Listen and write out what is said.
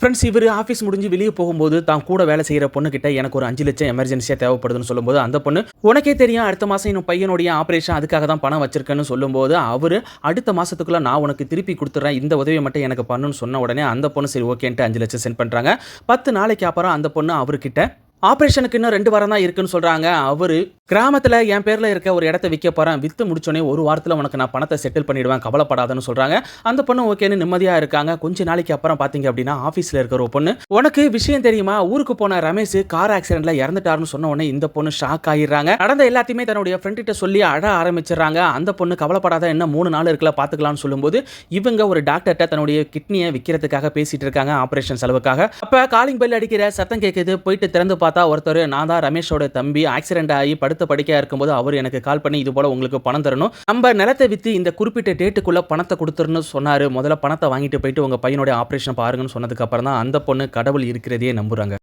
Friends இவர் office முடிஞ்சு வெளியே போகும்போது தான் கூட வேலை செய்கிற பொண்ணுக்கிட்ட எனக்கு ஒரு அஞ்சு லட்சம் எமர்ஜென்சியாக தேவைப்படுதுன்னு சொல்லும்போது அந்த பொண்ணு உனக்கே தெரியும் அடுத்த மாதம் இன்னும் பையனுடைய ஆப்ரேஷன் அதுக்காக தான் பணம் வச்சிருக்கேன்னு சொல்லும்போது அவர் அடுத்த மாதத்துக்குள்ளே நான் உனக்கு திருப்பி கொடுத்துட்றேன் இந்த உதவியை மட்டும் எனக்கு பண்ணுன்னு சொன்ன உடனே அந்த பொண்ணு சரி ஓகேன்ட்டு அஞ்சு லட்சம் சென்ட் பண்ணுறாங்க பத்து நாளைக்கு அப்புறம் அந்த பொண்ணு அவர்கிட்ட ஆப்ரேஷனுக்கு இன்னும் ரெண்டு வாரம் தான் இருக்குன்னு சொல்கிறாங்க அவர் கிராமத்தில் என் பேரில் இருக்க ஒரு இடத்த விற்க போகிறேன் விற்று முடிச்சோடனே ஒரு வாரத்தில் உனக்கு நான் பணத்தை செட்டில் பண்ணிடுவேன் கவலைப்படாதன்னு சொல்கிறாங்க அந்த பொண்ணு ஓகேன்னு நிம்மதியாக இருக்காங்க. கொஞ்ச நாளைக்கு அப்புறம் பார்த்தீங்க அப்படின்னா ஆஃபீஸில் இருக்கிற ஒரு பொண்ணு. உனக்கு விஷயம் தெரியுமா? ஊருக்கு போன ரமேஷ் கார் ஆக்சிடென்ட்ல இறந்துட்டாருன்னு சொன்ன உடனே இந்த பொண்ணு ஷாக் ஆகிடுறாங்க நடந்த எல்லாத்தையுமே தன்னுடைய ஃப்ரெண்ட்கிட்ட சொல்லி அழ ஆரம்பிச்சிடுறாங்க. அந்த பொண்ணு கவலைப்படாத என்ன மூணு நாள் இருக்கல பார்த்துக்கலாம்னு சொல்லும்போது இவங்க ஒரு டாக்டர்கிட்ட தன்னுடைய கிட்னியை விற்கிறதுக்காக பேசிட்டு இருக்காங்க ஆப்ரேஷன் செலவுக்காக. அப்போ காலிங் பெல் அடிக்கிற சத்தம் கேட்குது போயிட்டு திறந்து பார்த்தா ஒருத்தர் நான் தான் ரமேஷோட தம்பி ஆக்சிடென்ட் ஆகி படுத்து படுக்கையாக இருக்கும்போது அவர் எனக்கு கால் பண்ணி இது போல உங்களுக்கு பணம் தரணும். நம்ம நிலத்தை விற்று இந்த குறிப்பிட்ட டேட்டுக்குள்ள பணத்தை கொடுத்துருன்னு சொன்னார். முதல்ல பணத்தை வாங்கிட்டு போயிட்டு உங்கள் பையனோட ஆப்ரேஷன் பாருங்கன்னு சொன்னதுக்கு அப்புறம் தான் அந்த பொண்ணு கடவுள் இருக்கிறதையே நம்புறாங்க.